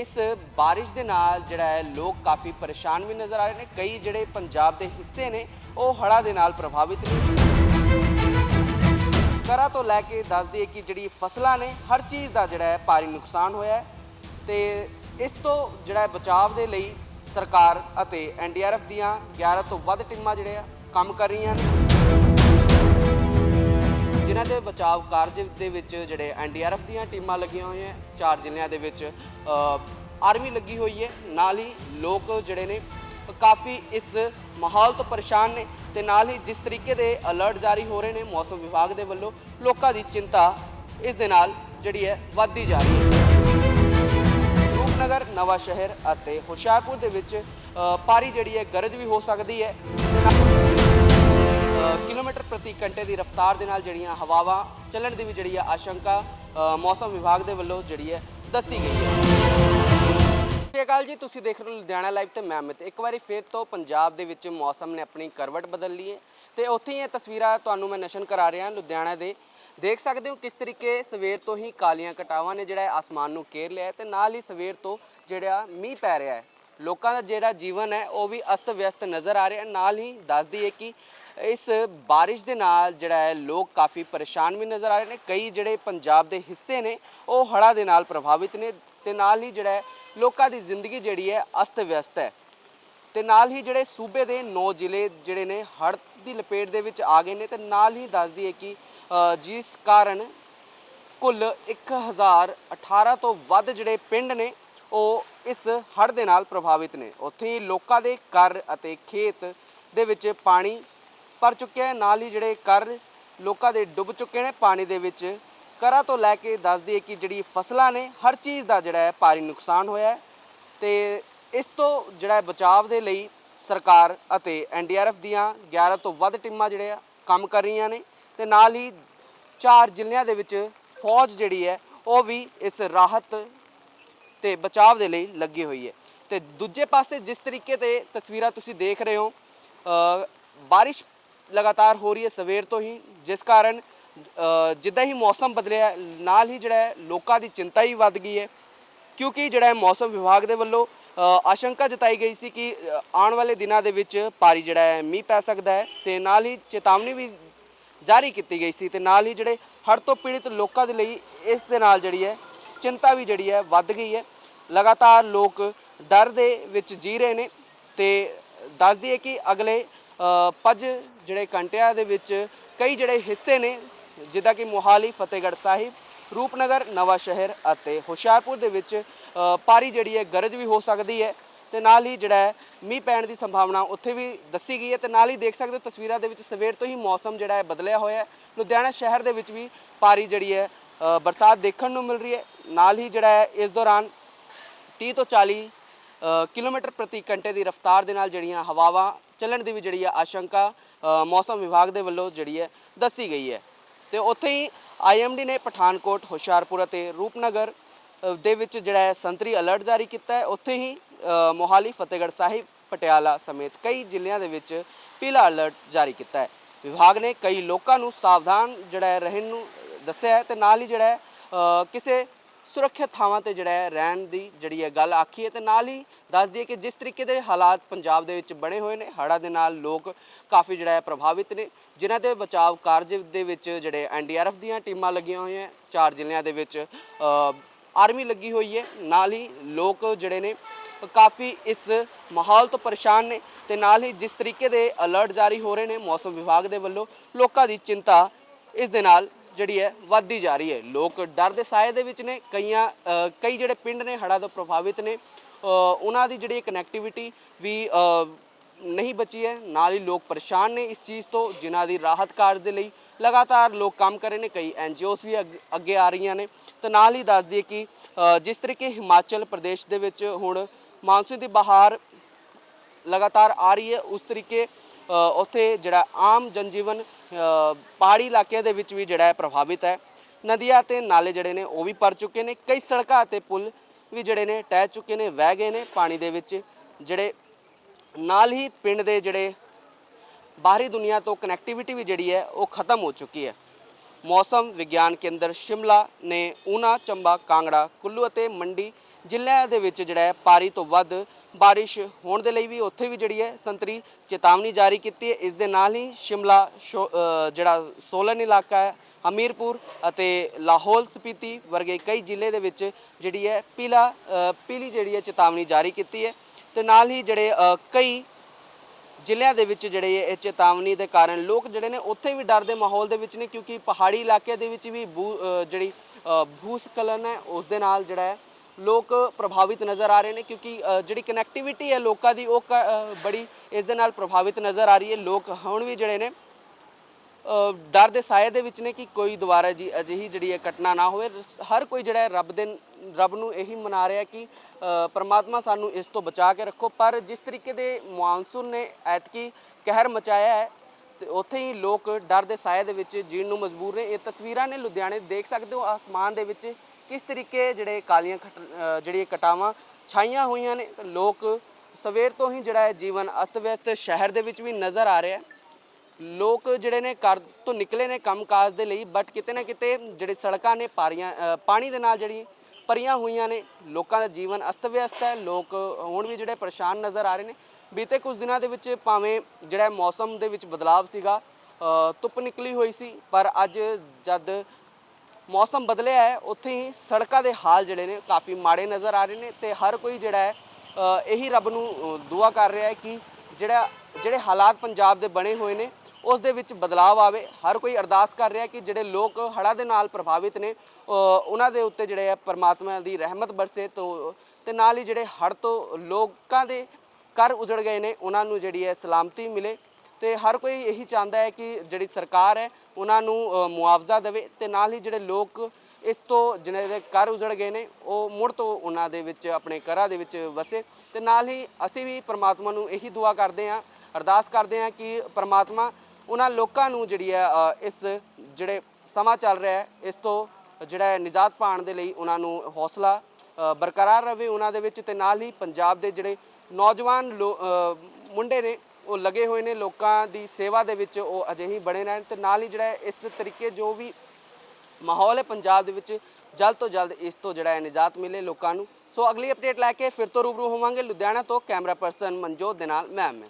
ਇਸ ਬਾਰਿਸ਼ ਦੇ ਨਾਲ ਜਿਹੜਾ ਹੈ ਲੋਕ ਕਾਫੀ ਪਰੇਸ਼ਾਨ ਵੀ ਨਜ਼ਰ ਆ ਰਹੇ ਨੇ। ਕਈ ਜਿਹੜੇ ਪੰਜਾਬ ਦੇ ਹਿੱਸੇ ਨੇ, ਉਹ ਹੜ੍ਹਾਂ ਦੇ ਨਾਲ ਪ੍ਰਭਾਵਿਤ ਨੇ। ਕਰਾ ਤੋਂ ਲੈ ਕੇ ਦੱਸ ਦਈਏ ਕਿ ਜਿਹੜੀ ਫਸਲਾਂ ਨੇ, ਹਰ ਚੀਜ਼ ਦਾ ਜਿਹੜਾ ਹੈ ਭਾਰੀ ਨੁਕਸਾਨ ਹੋਇਆ ਹੈ। ਤੇ ਇਸ ਤੋਂ ਜਿਹੜਾ ਹੈ ਬਚਾਅ ਦੇ ਲਈ ਸਰਕਾਰ ਅਤੇ ਐਨਡੀਆਰਐਫ ਦੀਆਂ 11 ਤੋਂ ਵੱਧ ਟੀਮਾਂ ਜਿਹੜੇ ਆ ਕੰਮ ਕਰ ਰਹੀਆਂ ਨੇ। ਜਿਨ੍ਹਾਂ ਦੇ ਬਚਾਅ ਕਾਰਜ ਦੇ ਵਿੱਚ ਜਿਹੜੇ ਐਨਡੀਆਰਐਫ ਦੀਆਂ ਟੀਮਾਂ ਲੱਗੀਆਂ ਹੋਈਆਂ ਚਾਰ ਜ਼ਿਲ੍ਹਿਆਂ ਦੇ ਵਿੱਚ ਆਰਮੀ ਲੱਗੀ ਹੋਈ ਹੈ। ਨਾਲ ਹੀ ਲੋਕ ਜਿਹੜੇ ਨੇ ਕਾਫੀ ਇਸ ਮਾਹੌਲ ਤੋਂ ਪਰੇਸ਼ਾਨ ਨੇ ਤੇ ਨਾਲ ਹੀ ਜਿਸ ਤਰੀਕੇ ਦੇ ਅਲਰਟ ਜਾਰੀ ਹੋ ਰਹੇ ਨੇ ਮੌਸਮ ਵਿਭਾਗ ਦੇ ਵੱਲੋਂ ਲੋਕਾਂ ਦੀ ਚਿੰਤਾ ਇਸ ਦੇ ਨਾਲ ਜਿਹੜੀ ਹੈ ਵੱਧਦੀ ਜਾ ਰਹੀ ਹੈ। ਰੂਪਨਗਰ ਨਵਾਂ ਸ਼ਹਿਰ ਅਤੇ ਹੁਸ਼ਿਆਰਪੁਰ ਦੇ ਵਿੱਚ ਅ, ਭਾਰੀ ਜਿਹੜੀ ਹੈ ਗਰਜ ਵੀ ਹੋ ਸਕਦੀ ਹੈ। ਕਿਲੋਮੀਟਰ ਪ੍ਰਤੀ ਘੰਟੇ ਦੀ ਰਫ਼ਤਾਰ ਦੇ ਨਾਲ ਜਿਹੜੀਆਂ ਹਵਾਵਾਂ ਚੱਲਣ ਦੀ ਵੀ ਜਿਹੜੀ ਹੈ ਆਸ਼ੰਕਾ ਮੌਸਮ ਵਿਭਾਗ ਦੇ ਵੱਲੋਂ ਜਿਹੜੀ ਹੈ ਦੱਸੀ ਗਈ ਹੈ। ਸਤਿ ਸ਼੍ਰੀ ਅਕਾਲ ਜੀ, ਤੁਸੀਂ ਦੇਖ ਰਹੇ ਹੋ ਲੁਧਿਆਣਾ ਲਾਈਵ ਤੇ ਮੈਂ ਅਮਿਤ। ਇੱਕ ਵਾਰੀ ਫਿਰ ਤੋਂ ਪੰਜਾਬ ਦੇ ਵਿੱਚ ਮੌਸਮ ਨੇ ਆਪਣੀ ਕਰਵਟ ਬਦਲ ਲਈ ਹੈ ਤੇ ਉੱਥੇ ਹੀ ਇਹ ਤਸਵੀਰਾਂ ਤੁਹਾਨੂੰ ਮੈਂ ਨਸ਼ਨ ਕਰਾ ਰਿਹਾ ਲੁਧਿਆਣਾ ਦੇ। ਦੇਖ ਸਕਦੇ ਹੋ ਕਿਸ ਤਰੀਕੇ ਸਵੇਰ ਤੋਂ ਹੀ ਕਾਲੀਆਂ ਕਟਾਵਾਂ ਨੇ ਜਿਹੜਾ ਆਸਮਾਨ ਨੂੰ ਘੇਰ ਲਿਆ ਹੈ ਤੇ ਨਾਲ ਹੀ ਸਵੇਰ ਤੋਂ ਜਿਹੜਾ ਮੀਂਹ ਪੈ ਰਿਹਾ ਹੈ। ਲੋਕਾਂ ਦਾ ਜਿਹੜਾ ਜੀਵਨ ਹੈ, ਉਹ ਵੀ ਅਸਤ ਵਿਅਸਤ ਨਜ਼ਰ ਆ ਰਿਹਾ ਨਾਲ ਹੀ ਦੱਸਦੀ ਹੈ ਕਿ ਇਸ ਬਾਰਿਸ਼ ਦੇ ਨਾਲ ਜਿਹੜਾ ਹੈ ਲੋਕ ਕਾਫੀ ਪਰੇਸ਼ਾਨ ਵੀ ਨਜ਼ਰ ਆ ਰਹੇ ਨੇ। ਕਈ ਜਿਹੜੇ ਪੰਜਾਬ ਦੇ ਹਿੱਸੇ ਨੇ, ਉਹ ਹੜ੍ਹਾਂ ਦੇ ਨਾਲ ਪ੍ਰਭਾਵਿਤ ਨੇ ਤੇ ਨਾਲ ਹੀ ਜਿਹੜਾ ਹੈ ਲੋਕਾਂ ਦੀ ਜ਼ਿੰਦਗੀ ਜਿਹੜੀ ਹੈ ਅਸਤ ਵਿਅਸਤ ਹੈ। ਤੇ ਨਾਲ ਹੀ ਜਿਹੜੇ ਸੂਬੇ ਦੇ 9 ਜ਼ਿਲ੍ਹੇ ਜਿਹੜੇ ਨੇ, ਹੜ੍ਹ ਦੀ ਲਪੇਟ ਦੇ ਵਿੱਚ ਆ ਗਏ ਨੇ ਤੇ ਨਾਲ ਹੀ ਦੱਸਦੀ ਹੈ ਕਿ ਜਿਸ ਕਾਰਨ ਕੁੱਲ 1018 ਤੋਂ ਵੱਧ ਜਿਹੜੇ ਪਿੰਡ ਨੇ, ਉਹ ਇਸ ਹੜ੍ਹ ਦੇ ਨਾਲ ਪ੍ਰਭਾਵਿਤ ਨੇ। ਉੱਥੇ ਹੀ ਲੋਕਾਂ ਦੇ ਘਰ ਅਤੇ ਖੇਤ ਦੇ ਵਿੱਚ ਪਾਣੀ ਭਰ ਚੁੱਕਿਆ ਹੈ। ਨਾਲ ਹੀ ਜਿਹੜੇ ਕਰ ਲੋਕਾਂ ਦੇ ਡੁੱਬ ਚੁੱਕੇ ਨੇ ਪਾਣੀ ਦੇ ਵਿੱਚ। ਘਰਾਂ ਤੋਂ ਲੈ ਕੇ ਦੱਸ ਦਈਏ ਕਿ ਜਿਹੜੀ ਫਸਲਾਂ ਨੇ, ਹਰ ਚੀਜ਼ ਦਾ ਜਿਹੜਾ ਹੈ ਭਾਰੀ ਨੁਕਸਾਨ ਹੋਇਆ ਹੈ। ਤੇ ਇਸ ਤੋਂ ਜਿਹੜਾ ਹੈ ਬਚਾਅ ਦੇ ਲਈ ਸਰਕਾਰ ਅਤੇ ਐਨਡੀਆਰਐਫ ਦੀਆਂ 11 ਤੋਂ ਵੱਧ ਟੀਮਾਂ ਜਿਹੜੇ ਆ, ਕੰਮ ਕਰ ਰਹੀਆਂ ਨੇ। ਤੇ ਨਾਲ ਹੀ ਚਾਰ ਜ਼ਿਲ੍ਹਿਆਂ ਦੇ ਵਿੱਚ ਫੌਜ ਜਿਹੜੀ ਹੈ, ਉਹ ਵੀ ਇਸ ਰਾਹਤ ਤੇ ਬਚਾਅ ਦੇ ਲਈ ਲੱਗੀ ਹੋਈ ਹੈ। ਤੇ ਦੂਜੇ ਪਾਸੇ ਜਿਸ ਤਰੀਕੇ ਤੇ ਤਸਵੀਰਾਂ ਤੁਸੀਂ ਦੇਖ ਰਹੇ ਹੋ ਬਾਰਿਸ਼ ਲਗਾਤਾਰ ਹੋ ਰਹੀ ਹੈ ਸਵੇਰ ਤੋਂ ਹੀ, ਜਿਸ ਕਾਰਨ ਜਿੱਦਾਂ ਹੀ ਮੌਸਮ ਬਦਲਿਆ, ਨਾਲ ਹੀ ਜਿਹੜਾ ਲੋਕਾਂ ਦੀ ਚਿੰਤਾ ਹੀ ਵੱਧ ਗਈ ਹੈ। ਕਿਉਂਕਿ ਜਿਹੜਾ ਮੌਸਮ ਵਿਭਾਗ ਦੇ ਵੱਲੋਂ ਆਸ਼ੰਕਾ ਜਤਾਈ ਗਈ ਸੀ ਕਿ ਆਉਣ ਵਾਲੇ ਦਿਨਾਂ ਦੇ ਵਿੱਚ ਭਾਰੀ ਜਿਹੜਾ ਹੈ ਮੀਂਹ ਪੈ ਸਕਦਾ ਹੈ ਤੇ ਨਾਲ ਹੀ ਚੇਤਾਵਨੀ ਵੀ ਜਾਰੀ ਕੀਤੀ ਗਈ ਸੀ ਤੇ ਨਾਲ ਹੀ ਜਿਹੜੇ ਹੜ੍ਹ ਤੋਂ ਪੀੜਿਤ ਲੋਕਾਂ ਦੇ ਲਈ ਇਸ ਦੇ ਨਾਲ ਜਿਹੜੀ ਹੈ ਚਿੰਤਾ ਵੀ ਜਿਹੜੀ ਹੈ ਵੱਧ ਗਈ ਹੈ। ਲਗਾਤਾਰ ਲੋਕ ਡਰ ਦੇ ਵਿੱਚ ਜੀ ਰਹੇ ਨੇ ਤੇ ਦੱਸ ਦਈਏ ਕਿ ਅਗਲੇ ਪੰਜ ਜਿਹੜੇ ਘੰਟਿਆਂ ਦੇ ਵਿੱਚ ਕਈ ਜਿਹੜੇ ਹਿੱਸੇ ਨੇ ਜਿੱਦਾਂ ਕਿ ਮੋਹਾਲੀ ਫਤਿਹਗੜ੍ਹ ਸਾਹਿਬ ਰੂਪਨਗਰ ਨਵਾਂ ਸ਼ਹਿਰ ਅਤੇ ਹੁਸ਼ਿਆਰਪੁਰ ਦੇ ਵਿੱਚ ਅ, ਭਾਰੀ ਜਿਹੜੀ ਹੈ ਗਰਜ ਵੀ ਹੋ ਸਕਦੀ ਹੈ ਤੇ ਨਾਲ ਹੀ ਜਿਹੜਾ ਹੈ ਮੀਂਹ ਪੈਣ ਦੀ ਸੰਭਾਵਨਾ ਉੱਥੇ ਵੀ ਦੱਸੀ ਗਈ ਹੈ ਤੇ ਨਾਲ ਹੀ ਦੇਖ ਸਕਦੇ ਹੋ ਤਸਵੀਰਾਂ ਦੇ ਵਿੱਚ ਸਵੇਰ ਤੋਂ ਹੀ ਮੌਸਮ ਜਿਹੜਾ ਹੈ ਬਦਲਿਆ ਹੋਇਆ ਹੈ। ਲੁਧਿਆਣਾ ਸ਼ਹਿਰ ਦੇ ਵਿੱਚ ਵੀ ਭਾਰੀ ਜਿਹੜੀ ਹੈ ਬਰਸਾਤ ਦੇਖਣ ਨੂੰ ਮਿਲ ਰਹੀ ਹੈ। ਨਾਲ ਹੀ ਜਿਹੜਾ ਹੈ ਇਸ ਦੌਰਾਨ 30 ਤੋਂ 40 ਕਿਲੋਮੀਟਰ ਪ੍ਰਤੀ ਘੰਟੇ ਦੀ ਰਫ਼ਤਾਰ ਦੇ ਨਾਲ ਜਿਹੜੀਆਂ ਹਵਾਵਾਂ ਚੱਲਣ ਦੀ ਵੀ ਜਿਹੜੀ ਹੈ ਆਸ਼ੰਕਾ ਮੌਸਮ ਵਿਭਾਗ ਦੇ ਵੱਲੋਂ ਜਿਹੜੀ ਹੈ ਦੱਸੀ ਗਈ ਹੈ। ਤੇ ਉੱਥੇ ਹੀ ਆਈਐਮਡੀ ਨੇ ਪਠਾਨਕੋਟ, ਹੁਸ਼ਿਆਰਪੁਰ ਅਤੇ ਰੂਪਨਗਰ ਦੇ ਵਿੱਚ ਜਿਹੜਾ ਹੈ ਸੰਤਰੀ ਅਲਰਟ ਜਾਰੀ ਕੀਤਾ ਹੈ। ਉੱਥੇ ਹੀ ਮੋਹਾਲੀ, ਫਤਿਹਗੜ੍ਹ ਸਾਹਿਬ, ਪਟਿਆਲਾ ਸਮੇਤ ਕਈ ਜ਼ਿਲ੍ਹਿਆਂ ਦੇ ਵਿੱਚ ਪੀਲਾ ਅਲਰਟ ਜਾਰੀ ਕੀਤਾ ਹੈ। ਵਿਭਾਗ ਨੇ ਕਈ ਲੋਕਾਂ ਨੂੰ ਸਾਵਧਾਨ ਜਿਹੜਾ ਹੈ ਰਹਿਣ ਨੂੰ ਦੱਸਿਆ ਹੈ ਤੇ ਨਾਲ ਹੀ ਜਿਹੜਾ ਕਿਸੇ ਸੁਰੱਖਿਅਤ ਥਾਵਾਂ ਤੇ ਜਿਹੜਾ ਹੈ ਰਹਿਣ ਦੀ ਜਿਹੜੀ ਹੈ ਗੱਲ ਆਖੀ ਹੈ ਤੇ ਨਾਲ ਹੀ ਦੱਸ ਦਈਏ ਕਿ ਜਿਸ ਤਰੀਕੇ ਦੇ ਹਾਲਾਤ ਪੰਜਾਬ ਦੇ ਵਿੱਚ ਬਣੇ ਹੋਏ ਨੇ, ਹੜ੍ਹਾਂ ਦੇ ਨਾਲ ਲੋਕ ਕਾਫੀ ਜਿਹੜਾ ਹੈ ਪ੍ਰਭਾਵਿਤ ਨੇ, ਜਿਨ੍ਹਾਂ ਦੇ ਬਚਾਅ ਕਾਰਜ ਦੇ ਵਿੱਚ ਜਿਹੜੇ ਐਨਡੀਆਰਐਫ ਦੀਆਂ ਟੀਮਾਂ ਲੱਗੀਆਂ ਹੋਈਆਂ, ਚਾਰ ਜ਼ਿਲ੍ਹਿਆਂ ਦੇ ਵਿੱਚ ਆਰਮੀ ਲੱਗੀ ਹੋਈ ਹੈ, ਨਾਲ ਹੀ ਲੋਕ ਜਿਹੜੇ ਨੇ ਕਾਫੀ ਇਸ ਮਾਹੌਲ ਤੋਂ ਪਰੇਸ਼ਾਨ ਨੇ ਤੇ ਨਾਲ ਹੀ ਜਿਸ ਤਰੀਕੇ ਦੇ ਅਲਰਟ ਜਾਰੀ ਹੋ ਰਹੇ ਨੇ ਮੌਸਮ ਵਿਭਾਗ ਦੇ ਵੱਲੋਂ, ਲੋਕਾਂ ਦੀ ਚਿੰਤਾ ਇਸ ਦੇ ਨਾਲ ਜਿਹੜੀ ਹੈ, ਵੱਧਦੀ ਜਾ ਰਹੀ ਹੈ। ਲੋਕ ਡਰ ਦੇ ਸਾਏ ਦੇ ਵਿੱਚ ਨੇ। ਕਈਆਂ ਕਈ ਜਿਹੜੇ ਪਿੰਡ ਨੇ, ਹੜ੍ਹਾਂ ਤੋਂ ਪ੍ਰਭਾਵਿਤ ਨੇ ਉਹਨਾਂ ਦੀ ਜਿਹੜੀ ਕਨੈਕਟੀਵਿਟੀ ਵੀ ਨਹੀਂ ਬਚੀ ਹੈ। ਨਾਲ ਹੀ ਲੋਕ ਪਰੇਸ਼ਾਨ ਨੇ ਇਸ ਚੀਜ਼ ਤੋਂ, ਜਿਨ੍ਹਾਂ ਦੀ ਰਾਹਤ ਕਾਰਜ ਦੇ ਲਈ ਲਗਾਤਾਰ ਲੋਕ ਕੰਮ ਕਰ ਰਹੇ ਨੇ। ਕਈ ਐਨਜੀਓਸ ਵੀ ਅੱਗ- ਅੱਗੇ ਆ ਰਹੀਆਂ ਨੇ। ਤੇ ਨਾਲ ਹੀ ਦੱਸ ਦਈਏ ਕਿ ਜਿਸ ਤਰੀਕੇ ਹਿਮਾਚਲ ਪ੍ਰਦੇਸ਼ ਦੇ ਵਿੱਚ ਹੁਣ ਮਾਨਸੂਨ ਦੀ ਬਹਾਰ ਲਗਾਤਾਰ ਆ ਰਹੀ ਹੈ, ਉਸ ਤਰੀਕੇ ਉੱਥੇ ਜਿਹੜਾ ਆਮ ਜਨਜੀਵਨ ਪਹਾੜੀ ਇਲਾਕਿਆਂ ਦੇ ਵਿੱਚ ਵੀ ਜਿਹੜਾ ਹੈ ਪ੍ਰਭਾਵਿਤ ਹੈ। ਨਦੀਆਂ ਤੇ ਨਾਲੇ ਜਿਹੜੇ ਨੇ ਉਹ ਵੀ ਭਰ ਚੁੱਕੇ ਨੇ। ਕਈ ਸੜਕਾਂ ਅਤੇ ਪੁਲ ਵੀ ਜਿਹੜੇ ਨੇ ਟਹਿ ਚੁੱਕੇ ਨੇ, ਵਹਿ ਗਏ ਨੇ ਪਾਣੀ ਦੇ ਵਿੱਚ। ਜਿਹੜੇ ਨਾਲ ਹੀ ਪਿੰਡ ਦੇ ਜਿਹੜੇ ਬਾਹਰੀ ਦੁਨੀਆ ਤੋਂ ਕਨੈਕਟੀਵਿਟੀ ਵੀ ਜਿਹੜੀ ਹੈ ਉਹ ਖਤਮ ਹੋ ਚੁੱਕੀ ਹੈ। ਮੌਸਮ ਵਿਗਿਆਨ ਕੇਂਦਰ ਸ਼ਿਮਲਾ ਨੇ ਊਨਾ, ਚੰਬਾ, ਕਾਂਗੜਾ, ਕੁੱਲੂ ਅਤੇ ਮੰਡੀ ਜ਼ਿਲ੍ਹਿਆਂ ਦੇ ਵਿੱਚ ਜਿਹੜਾ ਹੈ, ਪਾਰੀ ਤੋਂ ਵੱਧ ਬਾਰਿਸ਼ ਹੋਣ ਦੇ ਲਈ ਵੀ ਉੱਥੇ ਵੀ ਜਿਹੜੀ ਹੈ ਸੰਤਰੀ ਚੇਤਾਵਨੀ ਜਾਰੀ ਕੀਤੀ ਹੈ। ਇਸ ਦੇ ਨਾਲ ਹੀ ਸ਼ਿਮਲਾ ਸ਼ੋ- ਜਿਹੜਾ ਸੋਲਨ ਇਲਾਕਾ ਹੈ ਹਮੀਰਪੁਰ ਅਤੇ ਲਾਹੌਲ ਸਪੀਤੀ ਵਰਗੇ ਕਈ ਜ਼ਿਲ੍ਹੇ ਦੇ ਵਿੱਚ ਜਿਹੜੀ ਹੈ ਪੀਲਾ ਪੀਲੀ ਜਿਹੜੀ ਹੈ ਚੇਤਾਵਨੀ ਜਾਰੀ ਕੀਤੀ ਹੈ ਤੇ ਨਾਲ ਹੀ ਜਿਹੜੇ ਕਈ ਜ਼ਿਲ੍ਹਿਆਂ ਦੇ ਵਿੱਚ ਜਿਹੜੇ ਇਹ ਚੇਤਾਵਨੀ ਦੇ ਕਾਰਨ ਲੋਕ ਜਿਹੜੇ ਨੇ ਉੱਥੇ ਵੀ ਡਰ ਦੇ ਮਾਹੌਲ ਦੇ ਵਿੱਚ ਨੇ ਕਿਉਂਕਿ ਪਹਾੜੀ ਇਲਾਕੇ ਦੇ ਵਿੱਚ ਵੀ ਭੂ- ਜਿਹੜੀ ਅ, ਭੂਸਖਲਨ ਹੈ ਉਸ ਦੇ ਨਾਲ ਜਿਹੜਾ ਹੈ ਲੋਕ ਪ੍ਰਭਾਵਿਤ ਨਜ਼ਰ ਆ ਰਹੇ ਨੇ ਕਿਉਂਕਿ ਜਿਹੜੀ ਕਨੈਕਟੀਵਿਟੀ ਹੈ ਲੋਕਾਂ ਦੀ, ਉਹ ਕ- ਬੜੀ ਇਸ ਦੇ ਨਾਲ ਪ੍ਰਭਾਵਿਤ ਨਜ਼ਰ ਆ ਰਹੀ ਹੈ। ਲੋਕ ਹੁਣ ਵੀ ਜਿਹੜੇ ਨੇ ਡਰ ਦੇ ਸਾਏ ਦੇ ਵਿੱਚ ਨੇ ਕਿ ਕੋਈ ਦੁਬਾਰਾ ਜੀ ਅਜਿਹੀ ਜਿਹੜੀ ਹੈ ਘਟਨਾ ਨਾ ਹੋਵੇ। ਹਰ ਕੋਈ ਜਿਹੜਾ ਰੱਬ ਦੇ, ਰੱਬ ਨੂੰ ਇਹੀ ਮਨਾ ਰਿਹਾ ਕਿ ਪਰਮਾਤਮਾ ਸਾਨੂੰ ਇਸ ਤੋਂ ਬਚਾ ਕੇ ਰੱਖੋ। ਪਰ ਜਿਸ ਤਰੀਕੇ ਦੇ ਮੌਨਸੂਨ ਨੇ ਐਤਕੀ ਕਹਿਰ ਮਚਾਇਆ ਹੈ, ਤੇ ਉੱਥੇ ਹੀ ਲੋਕ ਡਰ ਦੇ ਸਾਏ ਦੇ ਵਿੱਚ ਜੀਣ ਨੂੰ ਮਜਬੂਰ ਨੇ। ਇਹ ਤਸਵੀਰਾਂ ਨੇ ਲੁਧਿਆਣੇ ਦੇਖ ਸਕਦੇ ਹੋ, ਆਸਮਾਨ ਦੇ ਵਿੱਚ ਕਿਸ ਤਰੀਕੇ ਜਿਹੜੇ ਕਾਲੀਆਂ ਖਟ- ਜਿਹੜੀਆਂ ਕਟਾਵਾਂ ਛਾਈਆਂ ਹੋਈਆਂ ਨੇ, ਲੋਕ ਸਵੇਰ ਤੋਂ ਹੀ ਜਿਹੜਾ ਹੈ ਜੀਵਨ ਅਸਤ-ਵਿਅਸਤ ਸ਼ਹਿਰ ਦੇ ਵਿੱਚ ਵੀ ਨਜ਼ਰ ਆ ਰਿਹਾ ਹੈ। ਲੋਕ ਜਿਹੜੇ ਨੇ ਘਰ ਤੋਂ ਨਿਕਲੇ ਨੇ ਕੰਮਕਾਜ ਦੇ ਲਈ ਬਟ ਕਿਤੇ ਨਾ ਕਿਤੇ ਜਿਹੜੇ ਸੜਕਾਂ ਨੇ ਪਾਰੀਆਂ ਪਾਣੀ ਦੇ ਨਾਲ ਜਿਹੜੀ ਭਰੀਆਂ ਹੋਈਆਂ ਨੇ, ਲੋਕਾਂ ਦਾ ਜੀਵਨ ਅਸਤ-ਵਿਅਸਤ ਹੈ। ਲੋਕ ਹੁਣ ਵੀ ਜਿਹੜੇ ਪਰੇਸ਼ਾਨ ਨਜ਼ਰ ਆ ਰਹੇ ਨੇ। ਬੀਤੇ ਕੁਝ ਦਿਨਾਂ ਦੇ ਵਿੱਚ ਭਾਵੇਂ ਜਿਹੜਾ ਮੌਸਮ ਦੇ ਵਿੱਚ ਬਦਲਾਅ ਸੀਗਾ ਧੁੱਪ ਨਿਕਲੀ ਹੋਈ ਸੀ, ਪਰ ਅੱਜ ਜਦ ਮੌਸਮ ਬਦਲਿਆ ਹੈ, ਉੱਥੇ ਹੀ ਸੜਕਾਂ ਦੇ ਹਾਲ ਜਿਹੜੇ ਨੇ ਕਾਫੀ ਮਾੜੇ ਨਜ਼ਰ ਆ ਰਹੇ ਨੇ ਤੇ ਹਰ ਕੋਈ ਜਿਹੜਾ ਹੈ ਇਹੀ ਰੱਬ ਨੂੰ ਦੁਆ ਕਰ ਰਿਹਾ ਹੈ ਕਿ ਜਿਹੜਾ, ਜਿਹੜੇ ਹਾਲਾਤ ਪੰਜਾਬ ਦੇ ਬਣੇ ਹੋਏ ਨੇ, ਉਸ ਦੇ ਵਿੱਚ ਬਦਲਾਅ ਆਵੇ। ਹਰ ਕੋਈ ਅਰਦਾਸ ਕਰ ਰਿਹਾ ਕਿ ਜਿਹੜੇ ਲੋਕ ਹੜ੍ਹਾਂ ਦੇ ਨਾਲ ਪ੍ਰਭਾਵਿਤ ਨੇ ਉਹਨਾਂ ਦੇ ਉੱਤੇ ਜਿਹੜੇ ਹੈ ਪਰਮਾਤਮਾ ਦੀ ਰਹਿਮਤ ਬਰਸੇ ਤੋਂ, ਤੇ ਨਾਲ ਹੀ ਜਿਹੜੇ ਹੜ੍ਹ ਤੋਂ ਲੋਕਾਂ ਦੇ ਘਰ ਉਜੜ ਗਏ ਨੇ, ਉਹਨਾਂ ਨੂੰ ਜਿਹੜੀ ਹੈ ਸਲਾਮਤੀ ਮਿਲੇ। ਤੇ ਹਰ ਕੋਈ ਇਹੀ ਚਾਹੁੰਦਾ ਹੈ ਕਿ ਜਿਹੜੀ ਸਰਕਾਰ ਹੈ, ਉਹਨਾਂ ਨੂੰ ਮੁਆਵਜ਼ਾ ਦੇਵੇ ਤੇ ਨਾਲ ਹੀ ਜਿਹੜੇ ਲੋਕ ਇਸ ਤੋਂ ਜਿਹਨਾਂ ਦੇ ਘਰ ਉਜੜ ਗਏ ਨੇ, ਉਹ ਮੁੜ ਤੋਂ ਉਹਨਾਂ ਦੇ ਵਿੱਚ, ਆਪਣੇ ਘਰਾਂ ਦੇ ਵਿੱਚ ਵਸੇ ਤੇ ਨਾਲ ਹੀ ਅਸੀਂ ਵੀ ਪ੍ਰਮਾਤਮਾ ਨੂੰ ਇਹੀ ਦੁਆ ਕਰਦੇ ਹਾਂ, ਅਰਦਾਸ ਕਰਦੇ ਹਾਂ ਕਿ ਪ੍ਰਮਾਤਮਾ ਉਹਨਾਂ ਲੋਕਾਂ ਨੂੰ ਜਿਹੜੀ ਹੈ ਇਸ ਜਿਹੜੇ ਸਮਾਂ ਚੱਲ ਰਿਹਾ ਹੈ, ਇਸ ਤੋਂ ਜਿਹੜਾ ਨਿਜਾਤ ਪਾਉਣ ਦੇ ਲਈ ਉਹਨਾਂ ਨੂੰ ਹੌਸਲਾ ਬਰਕਰਾਰ ਰਵੇ ਉਹਨਾਂ ਦੇ ਵਿੱਚ ਤੇ ਨਾਲ ਹੀ ਪੰਜਾਬ ਦੇ ਜਿਹੜੇ ਨੌਜਵਾਨ ਲੋ- ਮੁੰਡੇ ਨੇ ਉਹ ਲੱਗੇ ਹੋਏ ਨੇ ਲੋਕਾਂ ਦੀ ਸੇਵਾ ਦੇ ਵਿੱਚ ਉਹ ਅਜੇ ਹੀ ਬਣੇ ਰਹਿਣ ਤੇ ਨਾਲ ਹੀ ਜਿਹੜਾ ਇਸ ਤਰੀਕੇ ਜੋ ਵੀ ਮਾਹੌਲ ਹੈ ਪੰਜਾਬ ਦੇ ਵਿੱਚ, ਜਲਦ ਤੋਂ ਜਲਦ ਇਸ ਤੋਂ ਜਿਹੜਾ ਹੈ ਨਿਜਾਤ ਮਿਲੇ ਲੋਕਾਂ ਨੂੰ। ਸੋ ਅਗਲੀ ਅਪਡੇਟ ਲੈ ਕੇ ਫਿਰ ਤੋਂ ਰੂਬਰੂ ਹੋਵਾਂਗੇ। ਲੁਧਿਆਣਾ ਤੋਂ ਕੈਮਰਾ ਪਰਸਨ ਮਨਜੋਤ ਦੇ ਨਾਲ, ਮੈਂ ਮੈਂ